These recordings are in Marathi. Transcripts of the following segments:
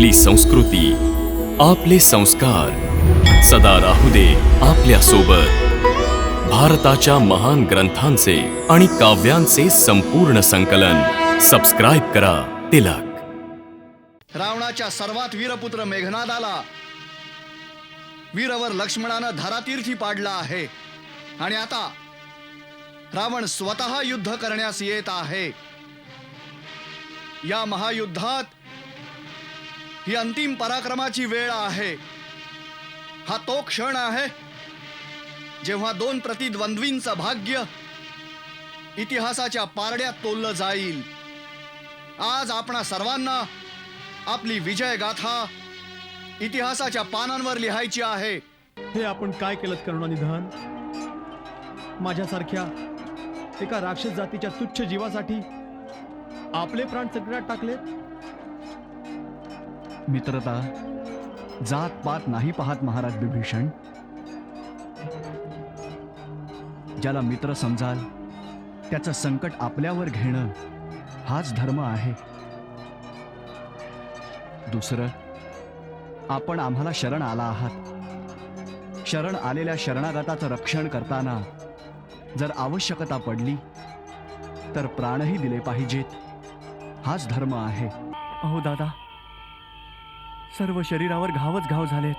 आपली संस्कृती आपले संस्कार. सदा राहू दे आपल्यासोबत भारताच्या महान ग्रंथांचे आणि काव्यांचे संपूर्ण संकलन. सबस्क्राईब करा तिलक. रावणाच्या सर्वात वीरपुत्र मेघनादाला वीरवर लक्ष्मणानं धरातीर्थी पाडला आहे. आणि आता रावण स्वतः युद्ध करण्यास येत आहे. या महायुद्धात ही अंतिम पराक्रमाची वेळ आहे. हा तो क्षण आहे जेव्हा दोन प्रतिद्वंद्वींचं भाग्य इतिहासाच्या पारड्यात तोललं जाईल. आज आपणा सर्वांना आपली विजय गाथा इतिहासाच्या पानांवर लिहायची आहे. हे आपण काय केलं करुणानिधान माझ्यासारख्या एका राक्षस जातीच्या तुच्छ जीवासाठी आपले प्राण संकटात टाकले मित्रता जात पात नाही पाहत महाराज विभीषण. ज्याला मित्र समजाल त्याचं संकट आपल्यावर घेणं हाच धर्म आहे. दुसरं आपण आम्हाला शरण आला आहात. शरण आलेल्या शरणागताचं रक्षण करताना जर आवश्यकता पडली तर प्राणही दिले पाहिजेत. हाच धर्म आहे. अहो दादा सर्व शरीरावर घावच घाव झालेत.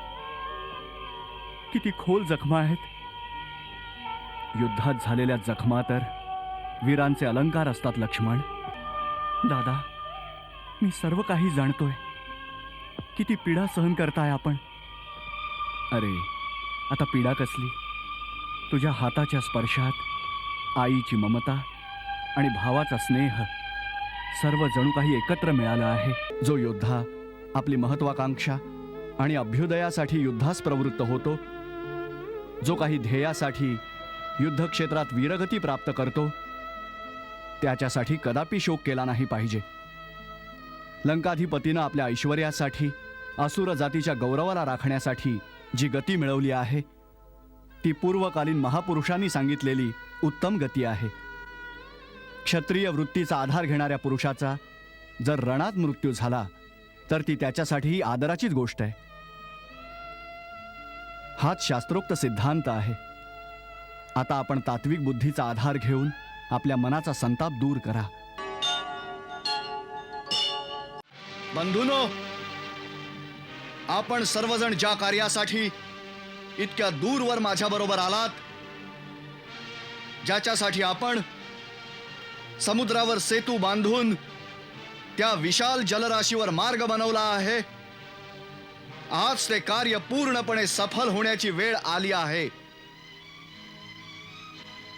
किती खोल जखमा आहेत. युद्धात झालेल्या जखमा तर वीरांचे अलंकार असतात लक्ष्मण. दादा मी सर्व काही जाणतोय. किती पीडा सहन करताय आपण? अरे आता पीडा कसली? तुझ्या हाताच्या स्पर्शात आईची ममता आणि भावाचा स्नेह सर्व जणू काही एकत्र मिळाला आहे. जो योद्धा आपली महत्वाकांक्षा आणि अभ्युदयासाठी युद्धास प्रवृत्त होतो जो काही ध्येयासाठी युद्धक्षेत्रात वीरगती प्राप्त करतो त्याच्यासाठी कदापि शोक केला नाही पाहिजे. लंकाधिपतीनं आपल्या ऐश्वर्यासाठी असुर जातीच्या गौरवाला राखण्यासाठी जी गती मिळवली आहे ती पूर्वकालीन महापुरुषांनी सांगितलेली उत्तम गती आहे. क्षत्रिय वृत्तीचा आधार घेणाऱ्या पुरुषाचा जर रणात मृत्यू झाला तर ती त्याच्यासाठी आदराचीच गोष्ट आहे. हाच शास्त्रोक्त सिद्धांत आहे. आता आपण तात्विक बुद्धीचा आधार घेऊन आपल्या मनाचा संताप दूर करा. बंधूनो आपण सर्वजण ज्या कार्यासाठी इतक्या दूरवर माझ्याबरोबर आलात ज्याच्यासाठी आपण समुद्रावर सेतू बांधून त्या विशाल जलराशीवर मार्ग बनवला आहे. आज ते कार्य पूर्णपणे सफल होण्याची वेळ आली आहे.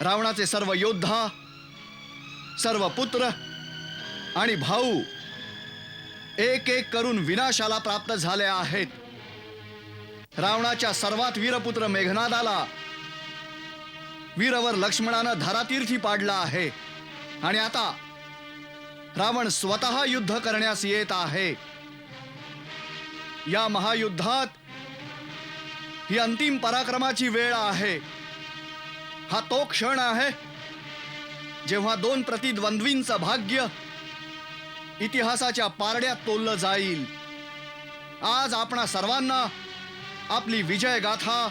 रावणाचे सर्व योद्धा सर्व पुत्र आणि भाऊ एक एक करून विनाशाला प्राप्त झाले आहेत. रावणाच्या सर्वात वीरपुत्र मेघनादाला वीरवर लक्ष्मणानं धारातीर्थी पाडला आहे. आणि आता रावण स्वतः युद्ध करण्यास येत आहे. या महायुद्धात ही अंतिम पराक्रमाची वेळ आहे. हा तो क्षण आहे जेव्हा दोन प्रतिद्वंद्वींचं भाग्य इतिहासाच्या पारड्यात तोललं जाईल. आज आपणा सर्वांना आपली विजय गाथा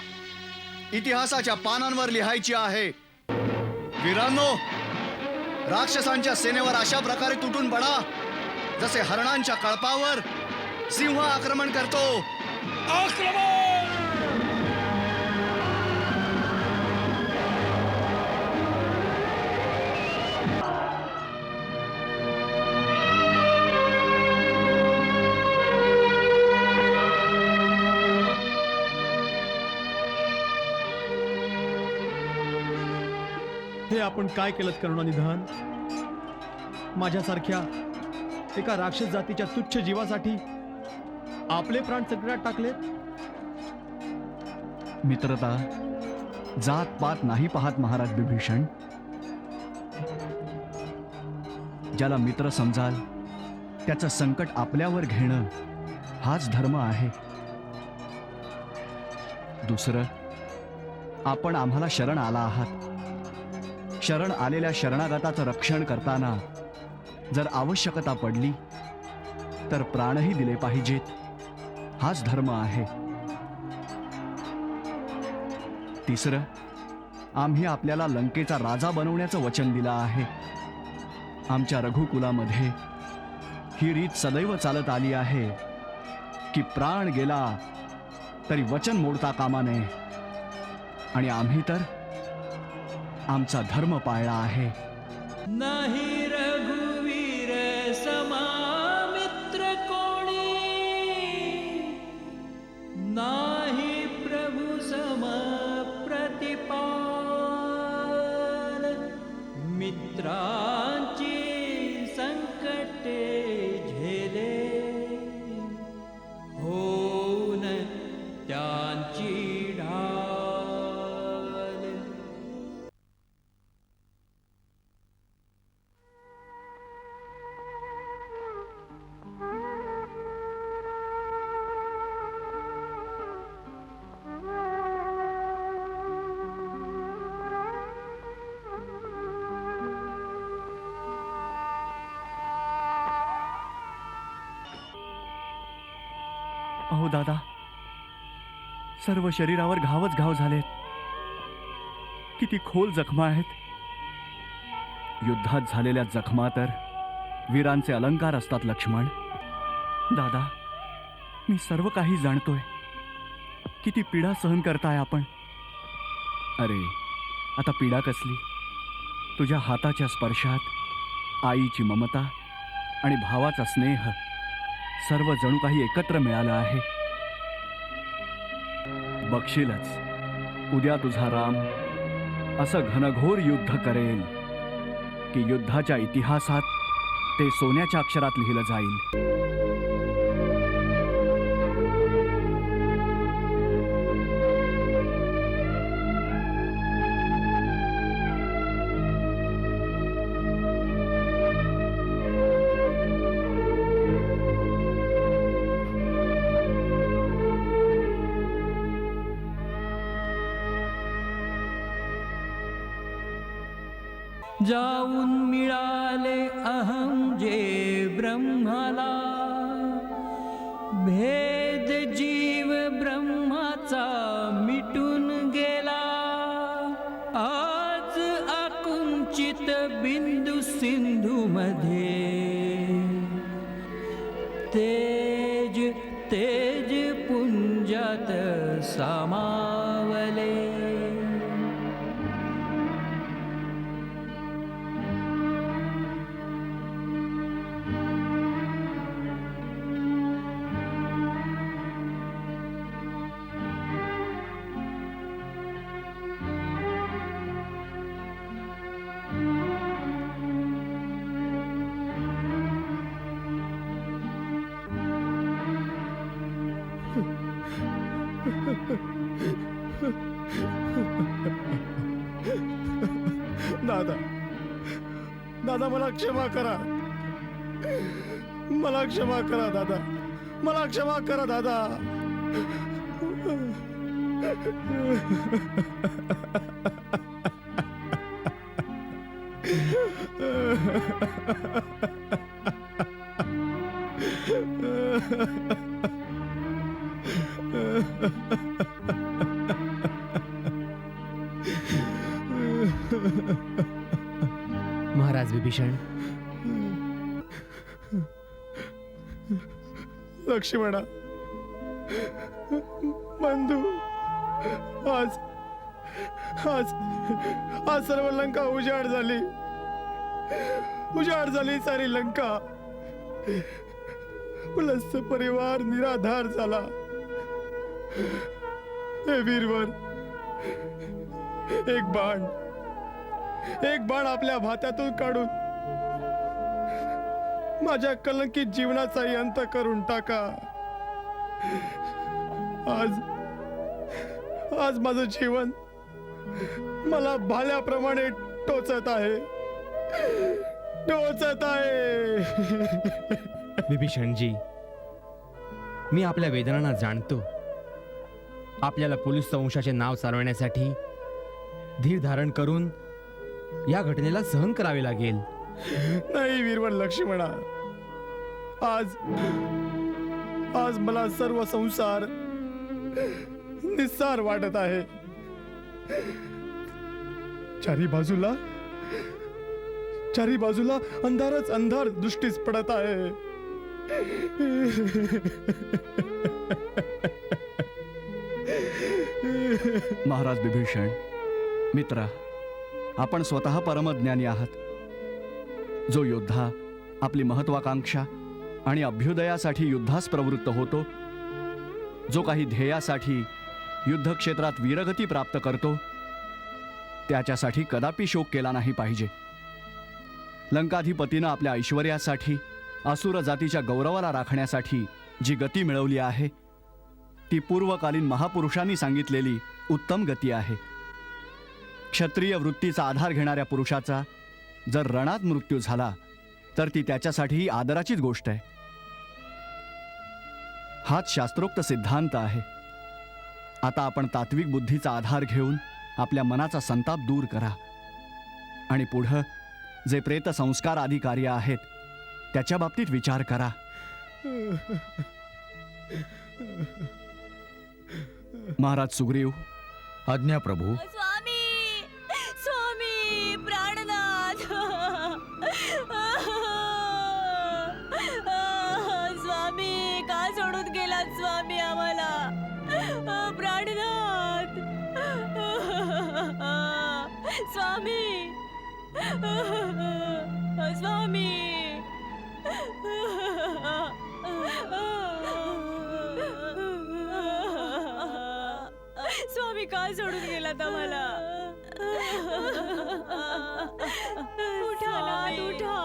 इतिहासाच्या पानांवर लिहायची आहे. वीरांनो राक्षसांच्या सेनेवर अशा प्रकारे तुटून पडा. जसे हरणांच्या कळपावर सिंह आक्रमण करतो. आक्रमण! आपण काय केलं करुणानिधान माझ्यासारख्या एका राक्षस जातीच्या तुच्छ जीवासाठी आपले प्राण संकटात टाकले मित्रता जात पात नाही पाहत महाराज विभीषण. ज्याला मित्र समजाल त्याचं संकट आपल्यावर घेणं हाच धर्म आहे. दुसरं आपण आम्हाला शरण आला आहात. शरण आलेल्या शरणागताचं रक्षण करताना जर आवश्यकता पडली तर प्राणही दिले पाहिजेत. हाच धर्म आहे. तिसरं आम्ही आपल्याला लंकेचा राजा बनवण्याचं वचन दिलं आहे. आमच्या रघुकुलामध्ये ही रीत सदैव चालत आली आहे की प्राण गेला तरी वचन मोडता कामा नये. आणि आम्ही तर आमचा धर्म पाळला आहे. नाही रघुवीर समामित्र कोणी. नाही प्रभु सम प्रतिपाल मित्रांची अहो दादा. सर्व शरीरावर घावच घाव झालेत. किती खोल जखमा आहेत. युद्धात झालेल्या जखमा तर वीरांचे अलंकार असतात लक्ष्मण. दादा मी सर्व काही जाणतोय. किती पीडा सहन करताय आपण? अरे आता पीडा कसली? तुझ्या हाताच्या स्पर्शात आईची ममता आणि भावाचा स्नेह. सर्व जणू काही एकत्र मिळालं आहे. बघशीलच उद्या तुझा राम असं घनघोर युद्ध करेल की युद्धाच्या इतिहासात ते सोन्याच्या अक्षरात लिहिलं जाईल. जाऊन मिळाले अहम जे ब्रह्माला. भेद जीव ब्रह्माचा मिटून गेला. आज आकुंचित बिंदू सिंधू मध्ये तेज तेज पुंजात सामा दादा मला क्षमा करा. मला क्षमा करा दादा. मला क्षमा करा दादा. विभीषण लक्ष्मणा बंधू आज आज आज सर्व लंका उजाड झाली. उजाड झाली सारी लंका. उलस्त परिवार निराधार झाला. हे वीरवर एक बाण एक बाण आपल्या भात्यातून काढून माझ्या कलंकित जीवनाचाही अंत करून टाका. आज आज माझं जीवन मला भाल्याप्रमाणे टोचत आहे. टोचत आहे. विभीषणजी मी आपल्या वेदनांना जाणतो. आपल्याला पोलीस संशाचे नाव चालवण्यासाठी धीर धारण करून या घटनेला सहन करावे लागेल. नाही वीरवन लक्ष्मणा आज आज मला सर्व संसार निस्सार वाटत आहे. चारी बाजूला चारी बाजूला अंधारच अंधार दृष्टीस पडत आहे. महाराज बिभीषण मित्रा आपण स्वतः परमज्ञानी आहात. जो योद्धा आपली महत्वाकांक्षा आणि अभ्युदयासाठी युद्धास प्रवृत्त होतो जो काही ध्येयासाठी युद्धक्षेत्रात वीरगती प्राप्त करतो त्याच्यासाठी कदापि शोक केला नाही पाहिजे. लंकाधिपतीनं आपल्या ऐश्वर्यासाठी असुर जातीच्या गौरवाला राखण्यासाठी जी गती मिळवली आहे ती पूर्वकालीन महापुरुषांनी सांगितलेली उत्तम गती आहे. क्षत्रिय वृत्तीचा आधार घेणाऱ्या पुरुषाचा जर रणात मृत्यू झाला तर ती त्याच्यासाठी ही आदराचीच गोष्ट आहे. हाच शास्त्रोक्त सिद्धांत आहे. आता आपण तात्विक बुद्धीचा आधार घेऊन आपल्या मनाचा संताप दूर करा. आणि पुढं जे प्रेत संस्कार आदी कार्य आहेत त्याच्या बाबतीत विचार करा. महाराज सुग्रीव. आज्ञा प्रभू स्वामी! स्वामी. स्वामी का सोडून गेलात आम्हाला? उठा नाथ उठा.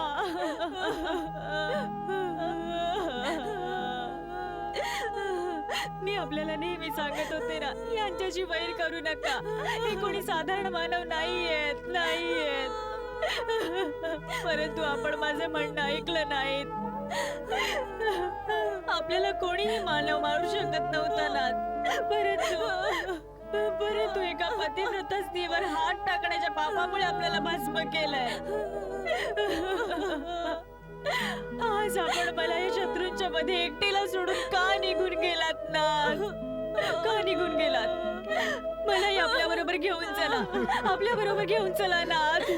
मी आपल्याला नेहमी सांगत होते ना यांच्याशी वैर करू नका. हे कोणी साधारण मानव नाहीयेत नाहीयेत. परंतु आपण माझे म्हणणं ऐकलं नाहीत. आपल्याला कोणीही मानव मारू शकत नव्हता ना. परंतु परंतु एका पतिव्रता स्त्रीवर हात टाकण्याच्या पापामुळे आपल्याला भस्म केलंय. आज आपण मला या शत्रूंच्या मध्ये एकटीला सोडून का निघून गेलात ना? का निघून गेलात? मलाही आपल्या बरोबर घेऊन चला. आपल्या बरोबर घेऊन चला नाथ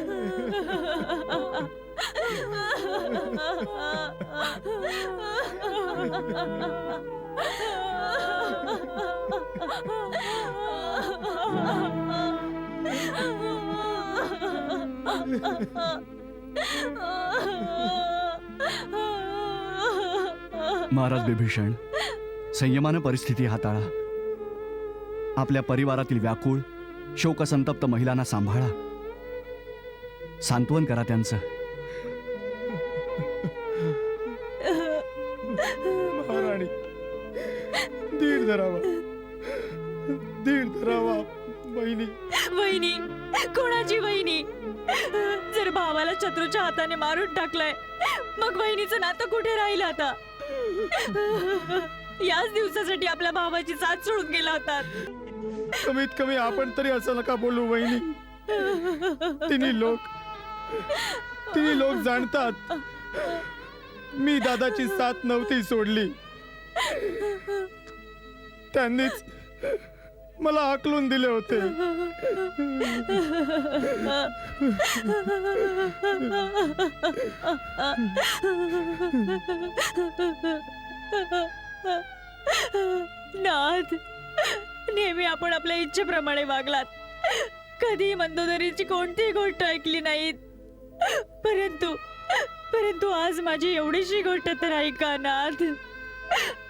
महाराज बिभीषण संयमानं परिस्थिती हाताळा. आपल्या परिवारातील व्याकुळ शोकसंतप्त महिलांना सांभाळा. सांत्वन करा त्यांचं. धरावा बहिणी. वहिनी कोणाची वहिनी जर भावाला शत्रूच्या हाताने मारून टाकलंय मग वहिनीचं नातं कुठे राहिलं आता? याच दिवसासाठी आपल्या भावाची साथ सोडून गेला होता. कमीत कमी आपण तरी असं नका बोलू वहिनी तिन्ही लोक तिन्ही लोक जाणतात. मी दादाची साथ नव्हती सोडली. त्यांनीच मला आकलून दिले होते. नाथ नेहमी आपण आपल्या इच्छेप्रमाणे वागलात. कधी मंदोदरीची कोणतीही गोष्ट ऐकली नाहीत. परंतु परंतु आज माझी एवढीशी गोष्ट तर ऐका नाथ?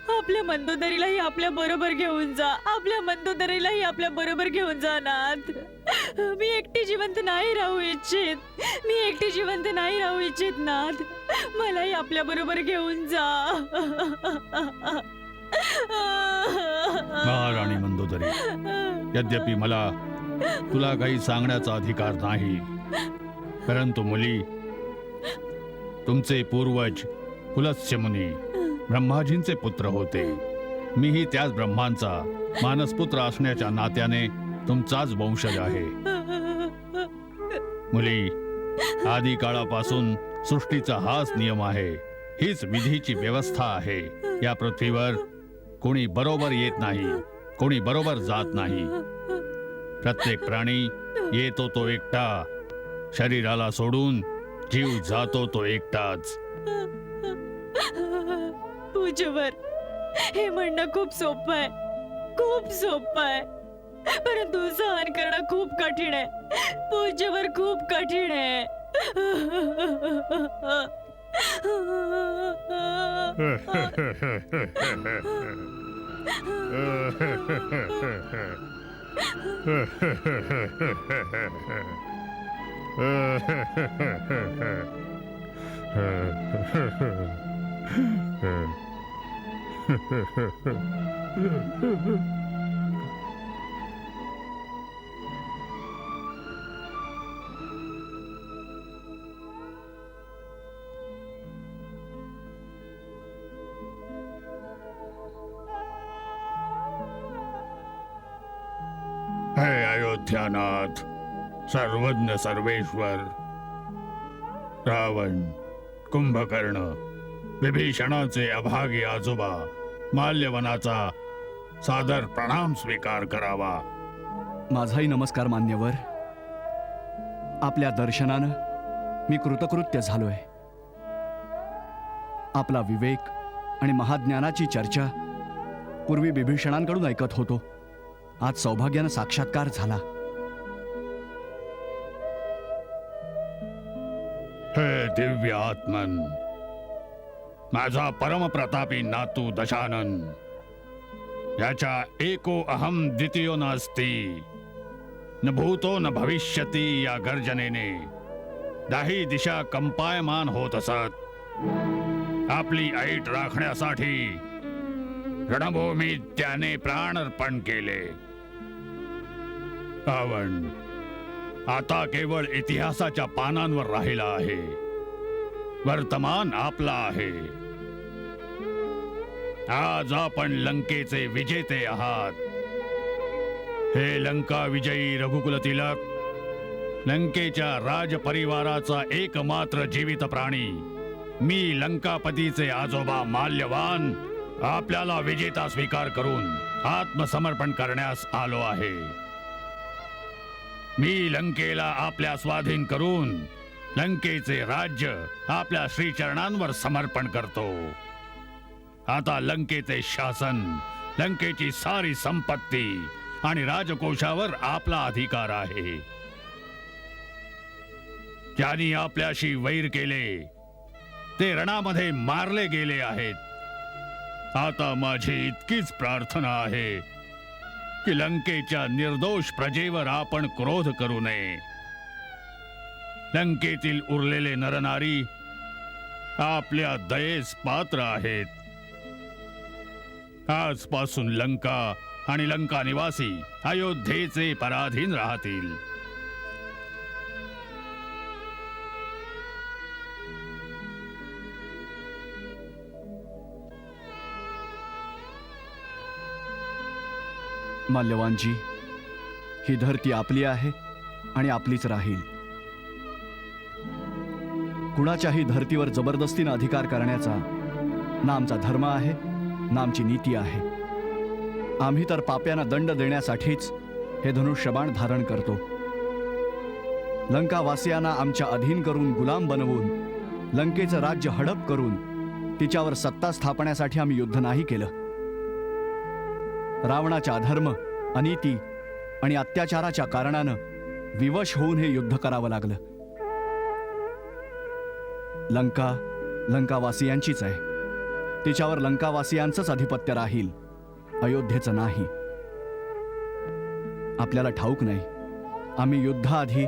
आपल्या मंदोदरीलाही आपल्या बरोबर घेऊन जा. आपल्या मंदोदरीलाही आपल्या बरोबर घेऊन जा नाथ. मी एकटी जिवंत नाही राहू इच्छित. मी एकटी जिवंत नाही राहू इच्छित नाथ. मलाही आपल्या बरोबर घेऊन जा. महाराणी मंदोदरी. यद्यपि मला तुला काही सांगण्याचा अधिकार नाही परंतु मुली तुमचे पूर्वज कुलस्य मुनी ब्रह्माजींचे पुत्र होते. मीही त्याच ब्रह्मांचा मानसपुत्र असण्याच्या नात्याने तुमचाच वंशज आहे. मुली आदी काळापासून सृष्टीचा हाच नियम आहे. हीच विधीची व्यवस्था आहे. या पृथ्वीवर कोणी बरोबर येत नाही कोणी बरोबर जात नाही. प्रत्येक प्राणी येतो तो एकटा. शरीराला सोडून जीव जातो तो एकटाच. पूजवर। हे म्हणणं खूप सोपं आहे. खूप सोपं आहे. परंतु सहन करणं खूप कठीण आहे. पूजेवर खूप कठीण आहे. हे अयोध्यानाथ सर्वज्ञ सर्वेश्वर रावण कुंभकर्ण विभीषणाचे अभागी आजोबा माल्यवनाचा सादर प्रणाम स्वीकार करावा. माझाही नमस्कार मान्यवर. आपल्या दर्शनानं मी कृतकृत्य झालोय. आपला विवेक आणि महाज्ञानाची चर्चा पूर्वी बिभीषणांकडून ऐकत होतो. आज सौभाग्यानं साक्षात्कार झाला. हे दिव्य आत्मन माझा परमप्रतापी नातू दशानन याच्या एको अहम द्वितीयो नास्ती। न भूतो न भविष्यती या गर्जनेने। दाही दिशा कंपायमान होत असत। आपली ऐट राखण्यासाठी रणभूमीत त्याने प्राण अर्पण केले। रावण आता केवळ इतिहासाच्या पानांवर राहिला आहे। वर्तमान आपला आहे. आज आपण लंकेचे विजेते आहात. हे लंका विजयी रघुकुल तिलक लंकेच्या राजपरिवाराचा एकमात्र जीवित प्राणी. मी लंकापतीचे आजोबा माल्यवान आपल्याला विजेता स्वीकार करून आत्मसमर्पण करण्यास आलो आहे. मी लंकेला आपल्या स्वाधीन करून लंकेचे राज्य आपल्या श्रीचरणांवर समर्पण करतो. आता लंकेचे शासन लंकेची सारी संपत्ती आणि राजकोषावर आपला अधिकार आहे. ज्यांनी आपल्याशी वैर केले ते रणामध्ये मारले गेले आहेत. आता माझी इतकीच प्रार्थना आहे की लंकेच्या निर्दोष प्रजेवर आपण क्रोध करू नये. लंकेतील उरलेले नरनारी आपल्या दयेस पात्र आहेत. आजपासून लंका आणि लंका निवासी अयोध्येचे पराधीन राहतील. माल्यवानजी ही धरती आपली आहे आणि आपलीच राहील. कुणाच्याही धर्तीवर जबरदस्तीनं अधिकार करण्याचा ना आमचा धर्म आहे ना आमची नीती आहे. आम्ही तर पाप्यांना दंड देण्यासाठीच हे धनुष्यबाण धारण करतो. लंकावासियांना आमच्या अधीन करून गुलाम बनवून लंकेचं राज्य हडप करून तिच्यावर सत्ता स्थापण्यासाठी आम्ही युद्ध नाही केलं. रावणाच्या अधर्म अनिती आणि अत्याचाराच्या कारणानं विवश होऊन हे युद्ध करावं लागलं. लंका लंकावासियांचीच आहे. तिच्यावर लंकावासियांचंच अधिपत्य राहील. अयोध्येचं नाही. आपल्याला ठाऊक नाही. आम्ही युद्धाआधी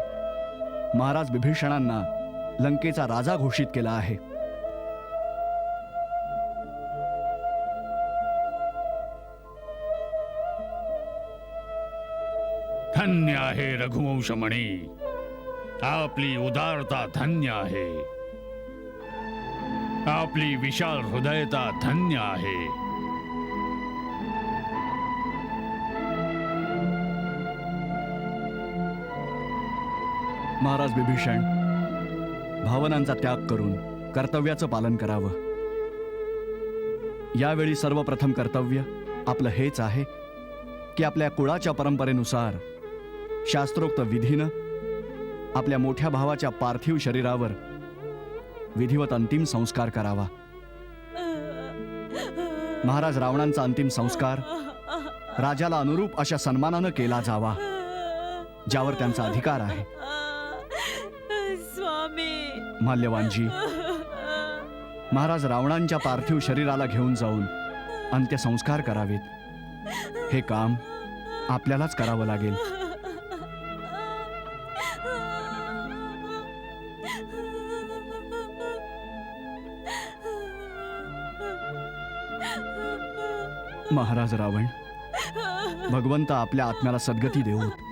महाराज बिभीषणांना लंकेचा राजा घोषित केला आहे. धन्य आहे रघुवंश म्हणे आपली उदारता धन्य आहे. आपली विशाल हृदयता धन्य आहे. महाराज बिभीषण भावनांचा त्याग करून कर्तव्याचं पालन करावं. यावेळी सर्वप्रथम कर्तव्य आपलं हेच आहे की आपल्या कुळाच्या परंपरेनुसार शास्त्रोक्त विधीनं आपल्या मोठ्या भावाच्या पार्थिव शरीरावर विधिवत अंतिम संस्कार करावा. महाराज रावणांचा अंतिम संस्कार राजाला अनुरूप अशा सन्मानानं केला जावा ज्यावर त्यांचा अधिकार आहे. स्वामी. माल्यवानजी महाराज रावणांच्या पार्थिव शरीराला घेऊन जाऊन अंत्यसंस्कार करावेत. हे काम आपल्यालाच करावं लागेल. महाराज रावण भगवंत आपल्या आत्म्याला सद्गती देऊत